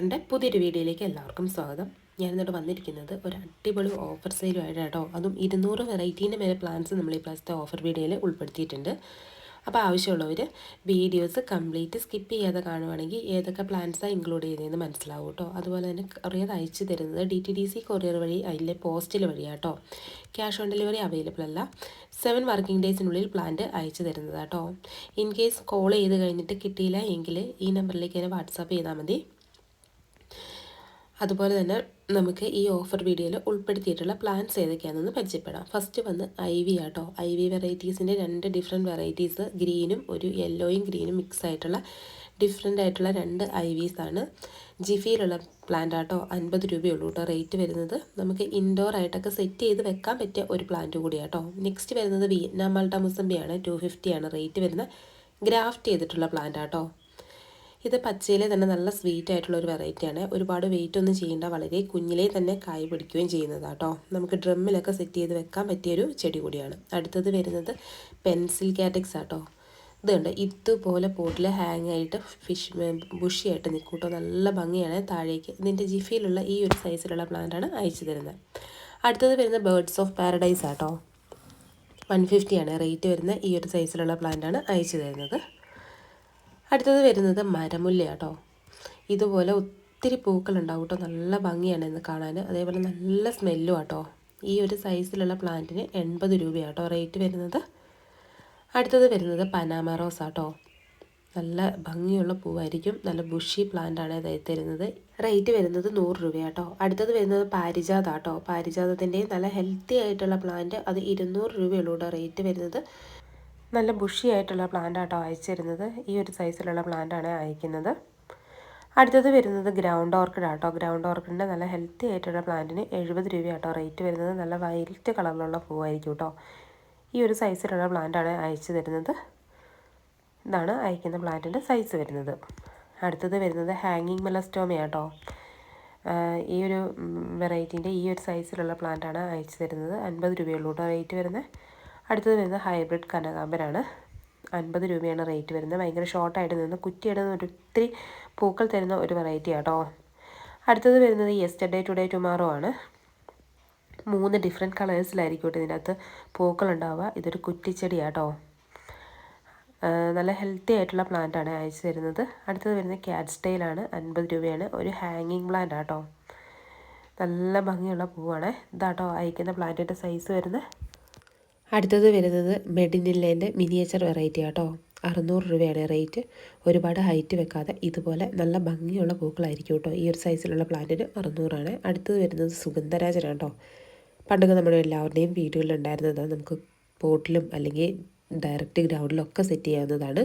ഗാറിന്റെ പുതിയൊരു വീഡിയോയിലേക്ക് എല്ലാവർക്കും സ്വാഗതം. ഞാൻ വന്നിരിക്കുന്നത് ഒരു അടിപൊളി ഓഫർ സെയിലുമായിട്ട് കേട്ടോ. അതും ഇരുന്നൂറ് വെറൈറ്റീന്റെ മേലെ പ്ലാൻസ് നമ്മൾ ഈ പ്രാവശ്യത്തെ ഓഫർ വീഡിയോയിൽ ഉൾപ്പെടുത്തിയിട്ടുണ്ട്. അപ്പോൾ ആവശ്യമുള്ളവർ വീഡിയോസ് കംപ്ലീറ്റ് സ്കിപ്പ് ചെയ്യാതെ കാണുവാണെങ്കിൽ ഏതൊക്കെ പ്ലാൻസാണ് ഇൻക്ലൂഡ് ചെയ്തതെന്ന് മനസ്സിലാവും കേട്ടോ. അതുപോലെ തന്നെ കൊറിയർ അയച്ചു തരുന്നത് D T D C courier വഴി അതിലെ പോസ്റ്റിൽ വഴിയാട്ടോ ക്യാഷ് ഓൺ ഡെലിവറി അവൈലബിൾ അല്ല. സെവൻ വർക്കിംഗ് ഡേയ്സിനുള്ളിൽ പ്ലാന്റ് അയച്ചു തരുന്നതാട്ടോ ഇൻ കേസ് കോൾ ചെയ്ത് കഴിഞ്ഞിട്ട് കിട്ടിയില്ല എങ്കിൽ ഈ നമ്പറിലേക്ക് തന്നെ വാട്സാപ്പ് ചെയ്താൽ മതി. അതുപോലെ തന്നെ നമുക്ക് ഈ ഓഫർ വീഡിയോയിൽ ഉൾപ്പെടുത്തിയിട്ടുള്ള പ്ലാൻസ് ഏതൊക്കെയാണെന്ന് പരിചയപ്പെടാം. ഫസ്റ്റ് വന്ന് ഐ വി ആട്ടോ. ഐ വി വെറൈറ്റീസിന്റെ രണ്ട് ഡിഫറെന്റ് വെറൈറ്റീസ് ഗ്രീനും ഒരു യെല്ലോയും ഗ്രീനും മിക്സ് ആയിട്ടുള്ള ഡിഫറെന്റ് ആയിട്ടുള്ള രണ്ട് ഐ ആണ് ജിഫിയിലുള്ള പ്ലാന്റ് ആട്ടോ. അൻപത് രൂപയുള്ളൂ കേട്ടോ റേറ്റ് വരുന്നത്. നമുക്ക് ഇൻഡോർ ആയിട്ടൊക്കെ സെറ്റ് ചെയ്ത് വെക്കാൻ പറ്റിയ ഒരു പ്ലാന്റ് കൂടിയാട്ടോ നെക്സ്റ്റ് വരുന്നത് വിയറ്റ്നാം മാൾട്ട മുസംബിയാണ് ടു ഫിഫ്റ്റിയാണ് റേറ്റ് വരുന്നത്. ഗ്രാഫ്റ്റ് ചെയ്തിട്ടുള്ള പ്ലാന്റ് ആട്ടോ. ഇത് പച്ചയിലെ തന്നെ നല്ല സ്വീറ്റ് ആയിട്ടുള്ള ഒരു വെറൈറ്റിയാണ് ഒരുപാട് വെയിറ്റ് ഒന്നും ചെയ്യേണ്ട വളരെ കുഞ്ഞിലേ തന്നെ കായ് പിടിക്കുകയും ചെയ്യുന്നത് കേട്ടോ നമുക്ക് ഡ്രമ്മിലൊക്കെ സെറ്റ് ചെയ്ത് വെക്കാൻ പറ്റിയൊരു ചെടി കൂടിയാണ്. അടുത്തത് വരുന്നത് പെൻസിൽ കാറ്റക്സ് ആട്ടോ. ഇതുണ്ട് ഇതുപോലെ പോട്ടിൽ ഹാങ് ആയിട്ട് ഫിഷ് ബുഷിയായിട്ട് നിൽക്കും കേട്ടോ നല്ല ഭംഗിയാണ് താഴേക്ക്. ഇതിന്റെ ജിഫിയിലുള്ള ഈ ഒരു സൈസിലുള്ള പ്ലാന്റാണ് അയച്ചു തരുന്നത്. അടുത്തത് വരുന്ന ബേർഡ്സ് ഓഫ് പാരഡൈസ് ആട്ടോ. വൺ ഫിഫ്റ്റിയാണ് റേറ്റ് വരുന്ന ഈ ഒരു സൈസിലുള്ള പ്ലാന്റാണ് അയച്ചു തരുന്നത്. അടുത്തത് വരുന്നത് മരമുല്ല കേട്ടോ. ഇതുപോലെ ഒത്തിരി പൂക്കളുണ്ടാവും കേട്ടോ. നല്ല ഭംഗിയാണ് ഇന്ന് കാണാൻ. അതേപോലെ നല്ല സ്മെല്ലും ആട്ടോ. ഈ ഒരു സൈസിലുള്ള പ്ലാന്റിന് എൺപത് രൂപയാട്ടോ റേറ്റ് വരുന്നത്. അടുത്തത് വരുന്നത് പനാമ റോസ് ആട്ടോ നല്ല ഭംഗിയുള്ള പൂവായിരിക്കും. നല്ല ബുഷി പ്ലാന്റാണ് അതായത് തരുന്നത്. റേറ്റ് വരുന്നത് നൂറ് രൂപയാട്ടോ അടുത്തത് വരുന്നത് പാരിജാത ആട്ടോ പാരിജാതത്തിന്റെയും നല്ല ഹെൽത്തി ആയിട്ടുള്ള പ്ലാന്റ്. അത് ഇരുന്നൂറ് രൂപയുള്ളൂ കേട്ടോ റേറ്റ് വരുന്നത്. നല്ല ബുഷി ആയിട്ടുള്ള പ്ലാന്റ് ആട്ടോ അയച്ചിരുന്നത്. ഈ ഒരു സൈസിലുള്ള പ്ലാന്റാണ് അയക്കുന്നത്. അടുത്തത് വരുന്നത് ഗ്രൗണ്ട് ഓർക്കിഡ് ആട്ടോ. ഗ്രൗണ്ട് ഓർക്കിഡിന്റെ നല്ല ഹെൽത്തി ആയിട്ടുള്ള പ്ലാന്റിന് എഴുപത് രൂപയാട്ടോ റേറ്റ് വരുന്നത്. നല്ല വൈലറ്റ് കളറിലുള്ള പൂവായിരിക്കും കേട്ടോ ഈ ഒരു സൈസിലുള്ള പ്ലാന്റാണ് അയച്ചു തരുന്നത്. ഇതാണ് അയക്കുന്ന പ്ലാന്റിന്റെ സൈസ് വരുന്നത്. അടുത്തത് വരുന്നത് ഹാങ്ങിങ് മെലസ്റ്റോമയാട്ടോ ഈ ഒരു വെറൈറ്റീന്റെ ഈ ഒരു സൈസിലുള്ള പ്ലാന്റാണ് അയച്ചു തരുന്നത്. അൻപത് രൂപയുള്ളൂ കേട്ടോ റേറ്റ് വരുന്നത്. അടുത്തത് വരുന്നത് ഹൈബ്രിഡ് കനകാമ്പരാണ് അൻപത് രൂപയാണ് റേറ്റ് വരുന്നത്. ഭയങ്കര ഷോർട്ടായിട്ട് നിന്ന് കുറ്റിയിടുന്ന ഒത്തിരി പൂക്കൾ തരുന്ന ഒരു വെറൈറ്റി ആട്ടോ. അടുത്തത് വരുന്നത് യെസ്റ്റർഡേ ടുഡേ ടുമാറോ ആണ്. മൂന്ന് ഡിഫറെന്റ് കളേഴ്സിലായിരിക്കും കേട്ടോ ഇതിനകത്ത് പൂക്കൾ ഉണ്ടാവുക ഇതൊരു കുറ്റിച്ചെടിയാട്ടോ. നല്ല ഹെൽത്തി ആയിട്ടുള്ള പ്ലാന്റ് ആണ് അയച്ചു തരുന്നത്. അടുത്തത് വരുന്നത് ക്യാറ്റ് സ്റ്റൈലാണ് അൻപത് രൂപയാണ്. ഒരു ഹാങ്ങിങ് പ്ലാന്റ് ആട്ടോ. നല്ല ഭംഗിയുള്ള പൂവാണ്. ഇതാട്ടോ അയക്കുന്ന പ്ലാന്റിന്റെ സൈസ് വരുന്നത്. അടുത്തത് വരുന്നത് മെഡിനില്ലേന്റെ മിനിയേച്ചർ വെറൈറ്റി ആട്ടോ. അറുന്നൂറ് രൂപയാണ് റേറ്റ്. ഒരുപാട് ഹൈറ്റ് വെക്കാതെ ഇതുപോലെ നല്ല ഭംഗിയുള്ള പൂക്കളായിരിക്കും കേട്ടോ. ഈ ഒരു സൈസിലുള്ള പ്ലാന്റിന് അറുന്നൂറാണ്. അടുത്തത് വരുന്നത് സുഗന്ധരാജനാണ് കേട്ടോ പണ്ടൊക്കെ നമ്മുടെ എല്ലാവരുടെയും വീടുകളിലുണ്ടായിരുന്നത് നമുക്ക് പോട്ടിലും അല്ലെങ്കിൽ ഡയറക്റ്റ് ഗ്രൗണ്ടിലൊക്കെ സെറ്റ് ചെയ്യാവുന്നതാണ്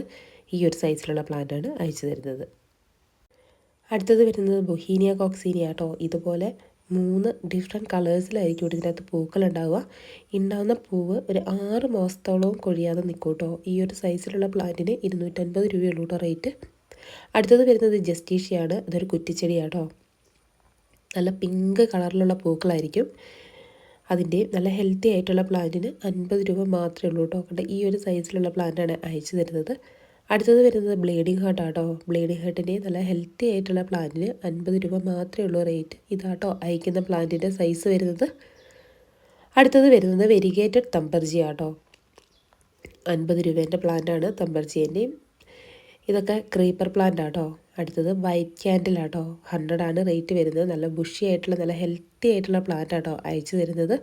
ഈ ഒരു സൈസിലുള്ള പ്ലാന്റാണ് അയച്ചു തരുന്നത്. അടുത്തത് വരുന്നത് ബൊഹീനിയ കോക്സീനിയ കേട്ടോ ഇതുപോലെ മൂന്ന് ഡിഫറെന്റ് കളേഴ്സിലായിരിക്കും ഇതിനകത്ത് പൂക്കൾ ഉണ്ടാവുക ഉണ്ടാകുന്ന പൂവ് ഒരു ആറ് മാസത്തോളവും കൊഴിയാതെ നിൽക്കും കേട്ടോ ഈ ഒരു സൈസിലുള്ള പ്ലാന്റിന് ഇരുന്നൂറ്റൻപത് രൂപയുള്ളൂ കേട്ടോ റേറ്റ് അടുത്തത് വരുന്നത് ജസ്റ്റീഷ്യയാണ് അതൊരു കേട്ടോ നല്ല പിങ്ക് കളറിലുള്ള പൂക്കളായിരിക്കും. അതിന്റെ നല്ല ഹെൽത്തി ആയിട്ടുള്ള പ്ലാന്റിന് അൻപത് രൂപ മാത്രമേ ഉള്ളൂ കേട്ടോ കണ്ട? ഈ ഒരു സൈസിലുള്ള പ്ലാന്റാണ് അയച്ചു തരുന്നത്. അടുത്തത് വരുന്നത് ബ്ലീഡിങ് ഹാർട്ട് ആട്ടോ. ബ്ലീഡിങ് ഹാർട്ടിന്റെ നല്ല ഹെൽത്തി ആയിട്ടുള്ള പ്ലാന്റിന് അൻപത് രൂപ മാത്രമേ ഉള്ളൂ റേറ്റ്. ഇതാട്ടോ അയക്കുന്ന പ്ലാന്റിന്റെ സൈസ് വരുന്നത്. അടുത്തത് വരുന്നത് വെരിഗേറ്റഡ് തമ്പർജി ആട്ടോ. അൻപത് രൂപേന്റെ പ്ലാന്റാണ് തമ്പർജീന്റെയും ഇതൊക്കെ ക്രീപ്പർ പ്ലാന്റ് ആട്ടോ. അടുത്തത് വൈറ്റ് ക്യാൻഡിൽ ആട്ടോ. ഹൺഡ്രഡ് ആണ് റേറ്റ് വരുന്നത്. നല്ല ബുഷി ആയിട്ടുള്ള നല്ല ഹെൽത്തി ആയിട്ടുള്ള പ്ലാന്റ് ആട്ടോ അയച്ചു തരുന്നത്.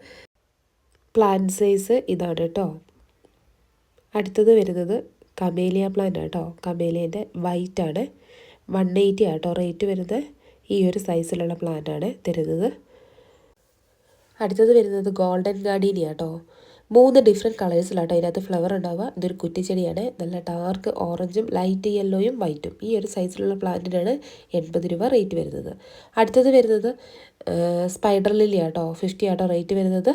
പ്ലാന്റ് സൈസ് ഇതാണ് കേട്ടോ. അടുത്തത് വരുന്നത് കമേലിയ പ്ലാന്റ് കേട്ടോ കമേലിയന്റെ വൈറ്റ് ആണ്. വൺ എയ്റ്റി ആട്ടോ റേറ്റ് വരുന്നത്. ഈ ഒരു സൈസിലുള്ള പ്ലാന്റ് ആണ് തരുന്നത്. അടുത്തത് വരുന്നത് ഗോൾഡൻ ഗാർഡീനിയ കേട്ടോ മൂന്ന് ഡിഫറെന്റ് കളേഴ്സിലാട്ടോ ഇതിനകത്ത് ഫ്ലവർ ഉണ്ടാവുക. ഇതൊരു കുറ്റിച്ചെടിയാണ്. നല്ല ഡാർക്ക് ഓറഞ്ചും ലൈറ്റ് യെല്ലോയും വൈറ്റും ഈ ഒരു സൈസിലുള്ള പ്ലാന്റിനാണ് എൺപത് രൂപ റേറ്റ് വരുന്നത്. അടുത്തത് വരുന്നത് സ്പൈഡർ ലില്ലി ആട്ടോ. ഫിഫ്റ്റി ആട്ടോ റേറ്റ് വരുന്നത്.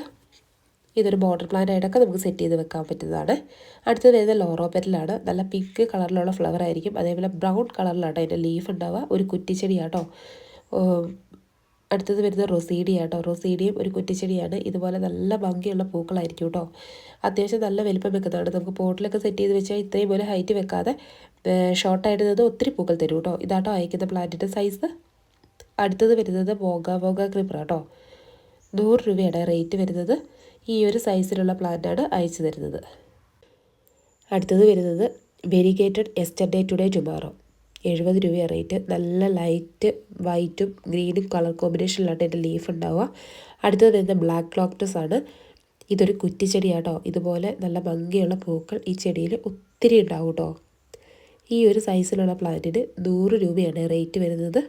ഇതൊരു ബോർഡർ പ്ലാന്റ് ആയിട്ടൊക്കെ നമുക്ക് സെറ്റ് ചെയ്ത് വെക്കാൻ പറ്റുന്നതാണ്. അടുത്തത് വരുന്നത് ലോറോപെറ്റലാണ് നല്ല പിങ്ക് കളറിലുള്ള ഫ്ലവർ ആയിരിക്കും. അതേപോലെ ബ്രൗൺ കളറിലാണ് അതിന്റെ ലീഫ് ഉണ്ടാവുക. ഒരു കുറ്റിച്ചെടിയാട്ടോ. അടുത്തത് വരുന്നത് റൊസീഡി ആട്ടോ റൊസീഡിയും ഒരു കുറ്റിച്ചെടിയാണ്. ഇതുപോലെ നല്ല ഭംഗിയുള്ള പൂക്കളായിരിക്കും കേട്ടോ അത്യാവശ്യം നല്ല വലിപ്പം വെക്കുന്നതാണ്. നമുക്ക് പോട്ടിലൊക്കെ സെറ്റ് ചെയ്ത് വെച്ചാൽ ഇത്രയും പോലെ ഹൈറ്റ് വെക്കാതെ ഷോർട്ടായിട്ട് നിന്ന് ഒത്തിരി പൂക്കൾ തരും കേട്ടോ ഇതാട്ടോ അയക്കുന്ന പ്ലാന്റിന്റെ സൈസ് അടുത്തത് വരുന്നത് ബോഗ ബോഗ ക്രിപ്പർ കേട്ടോ നൂറ് രൂപയുടെ റേറ്റ് വരുന്നത്. ഈ ഒരു സൈസിലുള്ള പ്ലാന്റാണ് അയച്ചു തരുന്നത്. അടുത്തത് വരുന്നത് വെരിഗേറ്റഡ് എസ്റ്റർഡേ ടുഡേ ടുമാറോ എഴുപത് രൂപയാണ് റേറ്റ് നല്ല ലൈറ്റ് വൈറ്റും ഗ്രീനും കളർ കോമ്പിനേഷനിലാണ് എന്റെ ലീഫ് ഉണ്ടാവുക. അടുത്തത് വരുന്ന ബ്ലാക്ക് ക്ലോക്ടസ് ആണ്. ഇതൊരു കുറ്റിച്ചെടിയാട്ടോ ഇതുപോലെ നല്ല ഭംഗിയുള്ള പൂക്കൾ ഈ ചെടിയിൽ ഒത്തിരി ഉണ്ടാവും കേട്ടോ ഈ ഒരു സൈസിലുള്ള പ്ലാന്റിന് നൂറ് രൂപയാണ് റേറ്റ് വരുന്നത്.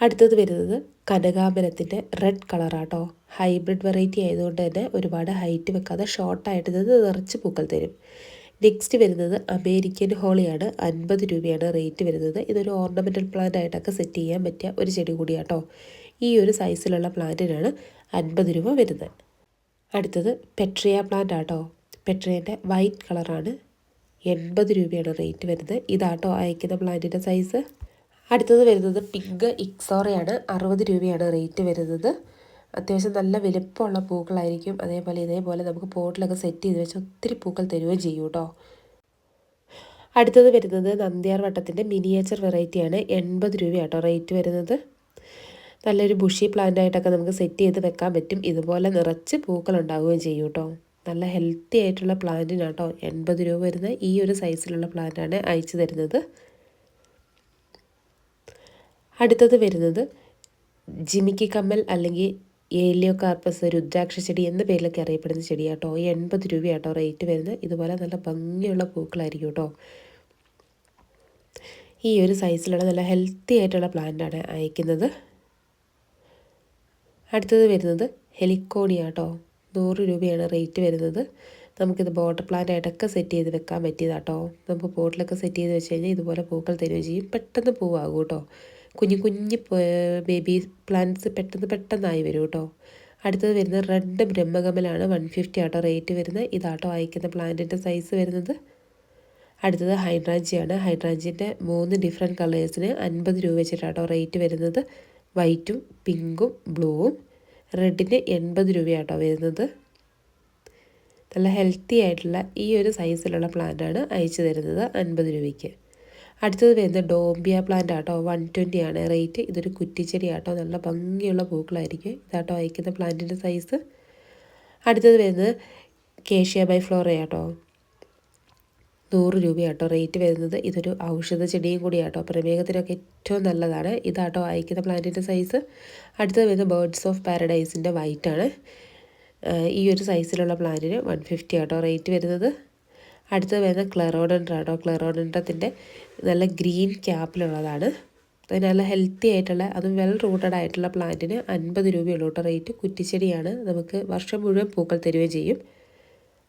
അടുത്തത് വരുന്നത് കനകാമ്പരത്തിന്റെ റെഡ് കളറാട്ടോ ഹൈബ്രിഡ് വെറൈറ്റി ആയതുകൊണ്ട് തന്നെ ഒരുപാട് ഹൈറ്റ് വെക്കാതെ ഷോർട്ടായിട്ട് ഇത് നിറച്ച് പൂക്കൾ തരും. നെക്സ്റ്റ് വരുന്നത് അമേരിക്കൻ ഹോളിയാണ് അൻപത് രൂപയാണ് റേറ്റ് വരുന്നത്. ഇതൊരു ഓർണമെന്റൽ പ്ലാന്റ് ആയിട്ടൊക്കെ സെറ്റ് ചെയ്യാൻ പറ്റിയ ഒരു ചെടി കൂടിയാട്ടോ. ഈ ഒരു സൈസിലുള്ള പ്ലാന്റിനാണ് അൻപത് രൂപ വരുന്നത്. അടുത്തത് പെട്രിയ പ്ലാന്റ് ആട്ടോ. പെട്രിയന്റെ വൈറ്റ് കളറാണ് എൺപത് രൂപയാണ് റേറ്റ് വരുന്നത്. ഇതാട്ടോ അയക്കുന്ന പ്ലാന്റിന്റെ സൈസ് അടുത്തത് വരുന്നത് പിഗ് ഇക്സോറയാണ് അറുപത് രൂപയാണ് റേറ്റ് വരുന്നത്. അത്യാവശ്യം നല്ല വലുപ്പമുള്ള പൂക്കളായിരിക്കും. അതേപോലെ ഇതേപോലെ നമുക്ക് പോട്ടിലൊക്കെ സെറ്റ് ചെയ്ത് വെച്ച് ഒത്തിരി പൂക്കൾ തരുകയും ചെയ്യും കേട്ടോ. അടുത്തത് വരുന്നത് നന്ദിയാർ വട്ടത്തിന്റെ മിനിയേച്ചർ വെറൈറ്റിയാണ് എൺപത് രൂപയാട്ടോ റേറ്റ് വരുന്നത്. നല്ലൊരു ബുഷി പ്ലാന്റ് ആയിട്ടൊക്കെ നമുക്ക് സെറ്റ് ചെയ്ത് വെക്കാൻ പറ്റും. ഇതുപോലെ നിറച്ച് പൂക്കൾ ഉണ്ടാവുകയും ചെയ്യും കേട്ടോ. നല്ല ഹെൽത്തി ആയിട്ടുള്ള പ്ലാന്റിനാട്ടോ എൺപത് രൂപ വരുന്ന ഈ ഒരു സൈസിലുള്ള പ്ലാന്റാണ് അയച്ചു തരുന്നത്. അടുത്തത് വരുന്നത് ജിമിക്കി കമ്മൽ അല്ലെങ്കിൽ ഏലിയോ കാർപ്പസ് രുദ്രാക്ഷ ചെടി എന്ന പേരിലൊക്കെ അറിയപ്പെടുന്ന ചെടിയാട്ടോ. ഈ എൺപത് രൂപയാട്ടോ റേറ്റ് വരുന്നത്. ഇതുപോലെ നല്ല ഭംഗിയുള്ള പൂക്കളായിരിക്കും കേട്ടോ ഈ ഒരു സൈസിലുള്ള നല്ല ഹെൽത്തി ആയിട്ടുള്ള പ്ലാന്റാണ് അയക്കുന്നത്. അടുത്തത് വരുന്നത് ഹെലിക്കോണിയ കേട്ടോ നൂറ് രൂപയാണ് റേറ്റ് വരുന്നത്. നമുക്കിത് ബോട്ടർ പ്ലാന്റ് ആയിട്ടൊക്കെ സെറ്റ് ചെയ്ത് വെക്കാൻ പറ്റിയതാട്ടോ. നമുക്ക് പോട്ടിലൊക്കെ സെറ്റ് ചെയ്ത് വെച്ച് കഴിഞ്ഞാൽ ഇതുപോലെ പൂക്കൾ തരുകയും ചെയ്യും. പെട്ടെന്ന് പൂവാകും കേട്ടോ കുഞ്ഞു കുഞ്ഞു ബേബി പ്ലാന്റ്സ് പെട്ടെന്ന് പെട്ടെന്നായി വരും കേട്ടോ. അടുത്തത് വരുന്ന റെഡ് ബ്രഹ്മകമലാണ് വൺ ഫിഫ്റ്റി ആട്ടോ റേറ്റ് വരുന്നത്. ഇതാട്ടോ അയക്കുന്ന പ്ലാന്റിന്റെ സൈസ് വരുന്നത്. അടുത്തത് ഹൈഡ്രാഞ്ചിയാണ് ഹൈഡ്രാഞ്ചിന്റെ മൂന്ന് ഡിഫറെന്റ് കളേഴ്സിന് അൻപത് രൂപ വെച്ചിട്ടാട്ടോ റേറ്റ് വരുന്നത്. വൈറ്റും പിങ്കും ബ്ലൂവും റെഡിന് എൺപത് രൂപയാട്ടോ വരുന്നത്. നല്ല ഹെൽത്തി ആയിട്ടുള്ള ഈ ഒരു സൈസിലുള്ള പ്ലാന്റാണ് അയച്ചു തരുന്നത് അൻപത് രൂപയ്ക്ക്. അടുത്തത് വരുന്നത് ഡോംബിയ പ്ലാന്റ് ആട്ടോ. വൺ ട്വന്റി ആണ്. റേറ്റ് ഇതൊരു കുറ്റിച്ചെടി ആട്ടോ നല്ല ഭംഗിയുള്ള പൂക്കളായിരിക്കും ഇതാട്ടോ അയക്കുന്ന പ്ലാന്റിന്റെ സൈസ് അടുത്തത് വരുന്നത് കേഷ്യ ബൈ ഫ്ലോറ ആട്ടോ നൂറ് രൂപയാട്ടോ റേറ്റ് വരുന്നത്. ഇതൊരു ഔഷധ ചെടിയും കൂടിയാട്ടോ. പ്രമേഹത്തിനൊക്കെ ഏറ്റവും നല്ലതാണ്. ഇതാട്ടോ അയക്കുന്ന പ്ലാന്റിന്റെ സൈസ് അടുത്തത് വരുന്നത് ബേർഡ്സ് ഓഫ് പാരഡൈസിന്റെ വൈറ്റാണ് ഈ ഒരു സൈസിലുള്ള പ്ലാന്റിന് വൺ ഫിഫ്റ്റി ആട്ടോ റേറ്റ് വരുന്നത്. അടുത്തത് വരുന്നത് ക്ലെറോഡൻഡ്ര ആട്ടോ ക്ലെറോഡൻഡ്രത്തിന്റെ നല്ല ഗ്രീൻ ക്യാപ്പിലുള്ളതാണ്. അത് നല്ല ഹെൽത്തി ആയിട്ടുള്ള അതും വെൽ റൂട്ടഡ് ആയിട്ടുള്ള പ്ലാന്റിന് അൻപത് രൂപയുള്ളൂ കേട്ടോ റേറ്റ് കുറ്റിച്ചെടിയാണ്. നമുക്ക് വർഷം മുഴുവൻ പൂക്കൾ തരുകയും ചെയ്യും.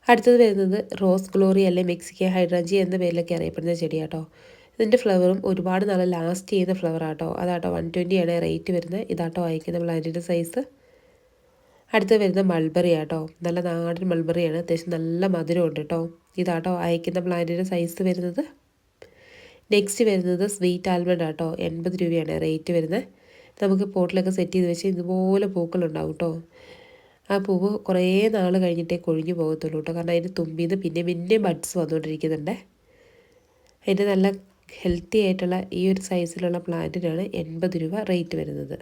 അടുത്തത് വരുന്നത് റോസ് ഗ്ലോറി അല്ലെ മെക്സിക്കൻ ഹൈഡ്രാഞ്ചി എന്ന പേരിലൊക്കെ അറിയപ്പെടുന്ന ചെടിയാട്ടോ ഇതിന്റെ ഫ്ലവറും ഒരുപാട് നല്ല ലാസ്റ്റ് ചെയ്യുന്ന ഫ്ലവറാട്ടോ അതാട്ടോ വൺ ആണ് റേറ്റ് വരുന്നത്. ഇതാട്ടോ അയക്കുന്ന പ്ലാന്റിന്റെ സൈസ് അടുത്ത് വരുന്ന മൾബറി ആട്ടോ നല്ല നാടൻ മൾബറിയാണ് അത്യാവശ്യം നല്ല മധുരമുണ്ട് കേട്ടോ ഇതാട്ടോ അയക്കുന്ന പ്ലാന്റിന്റെ സൈസ് വരുന്നത്. നെക്സ്റ്റ് വരുന്നത് സ്വീറ്റ് ആൽമണ്ട് ആട്ടോ എൺപത് രൂപയാണ് റേറ്റ് വരുന്നത്. നമുക്ക് പോട്ടിലൊക്കെ സെറ്റ് ചെയ്ത് വെച്ച് ഇതുപോലെ പൂക്കളുണ്ടാവും കേട്ടോ ആ പൂവ് കുറേ നാൾ കഴിഞ്ഞിട്ടേ കൊഴിഞ്ഞു പോകത്തുള്ളൂ കേട്ടോ കാരണം അതിന് തുമ്പിന്ന് പിന്നെ പിന്നെ ബഡ്സ് വന്നുകൊണ്ടിരിക്കുന്നുണ്ട്. അതിന്റെ നല്ല ഹെൽത്തി ആയിട്ടുള്ള ഈ ഒരു സൈസിലുള്ള പ്ലാന്റിനാണ് എൺപത് രൂപ റേറ്റ് വരുന്നത്.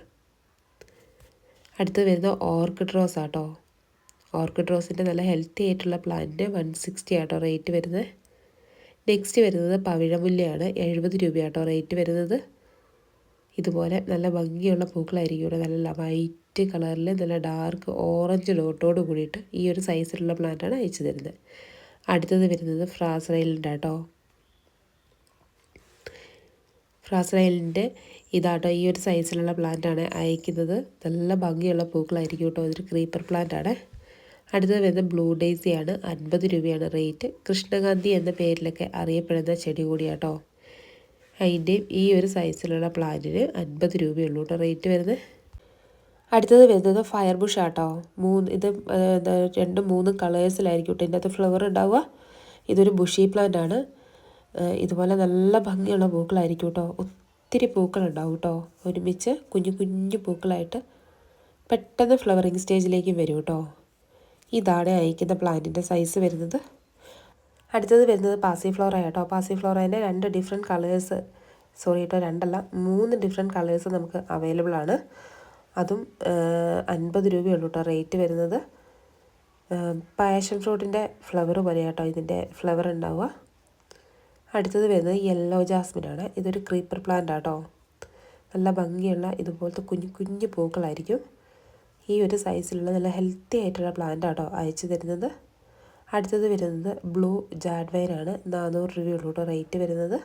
അടുത്ത് വരുന്ന ഓർക്കിഡ് റോസ് ആട്ടോ. ഓർക്കിഡ് റോസിന്റെ നല്ല ഹെൽത്തി ആയിട്ടുള്ള പ്ലാന്റിന് വൺ സിക്സ്റ്റി ആട്ടോ റേറ്റ് വരുന്നത്. നെക്സ്റ്റ് വരുന്നത് പവിഴമുല്ലയാണ്. എഴുപത് രൂപയാട്ടോ റേറ്റ് വരുന്നത്. ഇതുപോലെ നല്ല ഭംഗിയുള്ള പൂക്കളായിരിക്കും ഇവിടെ. നല്ല വൈറ്റ് കളറിൽ നല്ല ഡാർക്ക് ഓറഞ്ച് ലോട്ടോട് കൂടിയിട്ട് ഈ ഒരു സൈസിലുള്ള പ്ലാന്റാണ് അയച്ചു തരുന്നത്. അടുത്തത് വരുന്നത് ഫ്രാസ്രൈലിന്റെ കേട്ടോ ഫ്രാസ്രൈലിന്റെ ഇതാട്ടോ ഈ ഒരു സൈസിലുള്ള പ്ലാന്റാണ് അയക്കുന്നത്. നല്ല ഭംഗിയുള്ള പൂക്കളായിരിക്കും കേട്ടോ. ഇതൊരു ക്രീപ്പർ പ്ലാന്റാണ്. അടുത്തത് വരുന്നത് ബ്ലൂ ഡേസിയാണ് അൻപത് രൂപയാണ് റേറ്റ് കൃഷ്ണകാന്തി എന്ന പേരിലൊക്കെ അറിയപ്പെടുന്ന ചെടി കൂടിയാട്ടോ. അതിന്റെയും ഈ ഒരു സൈസിലുള്ള പ്ലാന്റിന് അൻപത് രൂപയുള്ളൂ കേട്ടോ റേറ്റ് വരുന്നത്. അടുത്തത് വരുന്നത് ഫയർ ബുഷ് ആട്ടോ. മൂന്ന് ഇത് രണ്ട് മൂന്ന് കളേഴ്സിലായിരിക്കും കേട്ടോ ഇതിന്റെ അകത്ത് ഫ്ലവർ ഉണ്ടാവുക. ഇതൊരു ബുഷി പ്ലാന്റ് ആണ്. ഇതുപോലെ നല്ല ഭംഗിയുള്ള പൂക്കളായിരിക്കും കേട്ടോ ഒത്തിരി പൂക്കളുണ്ടാവും കേട്ടോ ഒരുമിച്ച് കുഞ്ഞു കുഞ്ഞു പൂക്കളായിട്ട് പെട്ടെന്ന് ഫ്ലവറിങ് സ്റ്റേജിലേക്കും വരും കേട്ടോ ഇതാണ് അയക്കുന്ന പ്ലാന്റിന്റെ സൈസ് വരുന്നത്. അടുത്തത് വരുന്നത് പാസി ഫ്ലോറ കേട്ടോ പാസി ഫ്ലോറേന്റെ രണ്ട് ഡിഫറെന്റ് കളേഴ്സ് സോറി കേട്ടോ രണ്ടല്ല മൂന്ന് ഡിഫറെന്റ് കളേഴ്സ് നമുക്ക് അവൈലബിൾ ആണ്. അതും അൻപത് രൂപയുള്ളൂ കേട്ടോ റേറ്റ് വരുന്നത്. പാഷൻ ഫ്രൂട്ടിന്റെ ഫ്ലവർ പോലെ കേട്ടോ ഇതിന്റെ ഫ്ലവർ ഉണ്ടാവുക. അടുത്തത് വരുന്നത് യെല്ലോ ജാസ്മിൻ ജാസ്മിനാണ് ഇതൊരു ക്രീപ്പർ പ്ലാന്റ് ആട്ടോ. നല്ല ഭംഗിയുള്ള ഇതുപോലത്തെ കുഞ്ഞു കുഞ്ഞു പൂക്കളായിരിക്കും. ഈ ഒരു സൈസിലുള്ള നല്ല ഹെൽത്തി ആയിട്ടുള്ള പ്ലാന്റ് ആട്ടോ അയച്ചു തരുന്നത്. അടുത്തത് വരുന്നത് ബ്ലൂ ജാഡ്വൈനാണ് നാനൂറ് രൂപയുള്ളൂ കേട്ടോ റേറ്റ് വരുന്നത്.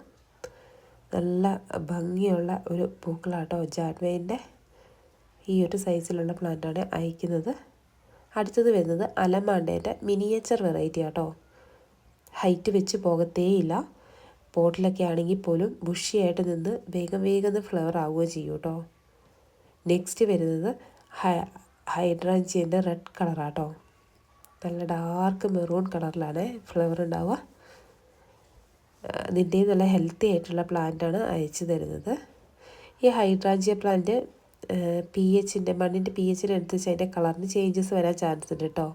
നല്ല ഭംഗിയുള്ള ഒരു പൂക്കളാട്ടോ ജാഡ്വൈന്റെ ഈ ഒരു സൈസിലുള്ള പ്ലാന്റാണ് അയക്കുന്നത്. അടുത്തത് വരുന്നത് അലമാണ്ടേന്റെ മിനിയേച്ചർ വെറൈറ്റി ആട്ടോ. ഹൈറ്റ് വെച്ച് പോകത്തേയില്ല. പോട്ടിലൊക്കെ ആണെങ്കിൽ പോലും ബുഷിയായിട്ട് നിന്ന് വേഗം വേഗം ഫ്ലവർ ആവുകയും ചെയ്യും കേട്ടോ നെക്സ്റ്റ് വരുന്നത് ഹൈഡ്രാഞ്ചിയന്റെ റെഡ് കളറാട്ടോ. നല്ല ഡാർക്ക് മെറൂൺ കളറിലാണ് ഫ്ലവർ ഉണ്ടാവുക. നിന്റെയും നല്ല ഹെൽത്തി ആയിട്ടുള്ള പ്ലാന്റാണ് അയച്ചു തരുന്നത്. ഈ ഹൈഡ്രാഞ്ചിയ പ്ലാന്റ് പി എച്ചിന്റെ മണ്ണിന്റെ പി എച്ചിനനുസരിച്ച് അതിന്റെ കളറിന് ചേഞ്ചസ് വരാൻ ചാൻസ് ഉണ്ട് കേട്ടോ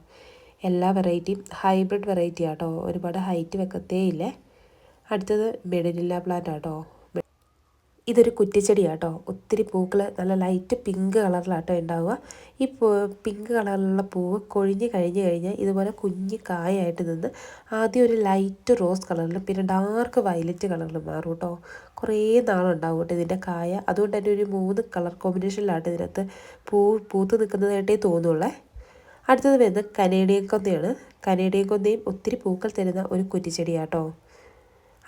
എല്ലാ വെറൈറ്റിയും ഹൈബ്രിഡ് വെറൈറ്റി ആട്ടോ ഒരുപാട് ഹൈറ്റ് വെക്കത്തേ ഇല്ലേ. അടുത്തത് മെഡിനില്ല പ്ലാന്റ് ആട്ടോ ഇതൊരു കുറ്റിച്ചെടിയാട്ടോ. ഒത്തിരി പൂക്കൾ നല്ല ലൈറ്റ് പിങ്ക് കളറിലാട്ടോ ഉണ്ടാവുക ഈ പിങ്ക് കളറിലുള്ള പൂവ് കൊഴിഞ്ഞ് കഴിഞ്ഞ് കഴിഞ്ഞാൽ ഇതുപോലെ കുഞ്ഞ് കായായിട്ട് നിന്ന് ആദ്യം ഒരു ലൈറ്റ് റോസ് കളറിലും പിന്നെ ഡാർക്ക് വയലറ്റ് കളറിലും മാറും കേട്ടോ കുറേ നാളുണ്ടാവും കേട്ടോ ഇതിന്റെ കായ. അതുകൊണ്ട് തന്നെ ഒരു മൂന്ന് കളർ കോമ്പിനേഷനിലാട്ട് ഇതിനകത്ത് പൂ പൂത്ത് നിൽക്കുന്നതായിട്ടേ തോന്നുള്ളേ. അടുത്തത് വരുന്നത് കനേഡിയൻ കൊന്തയാണ് കനേഡിയൻ കൊന്തയും ഒത്തിരി പൂക്കൾ തരുന്ന ഒരു കുറ്റിച്ചെടിയാട്ടോ.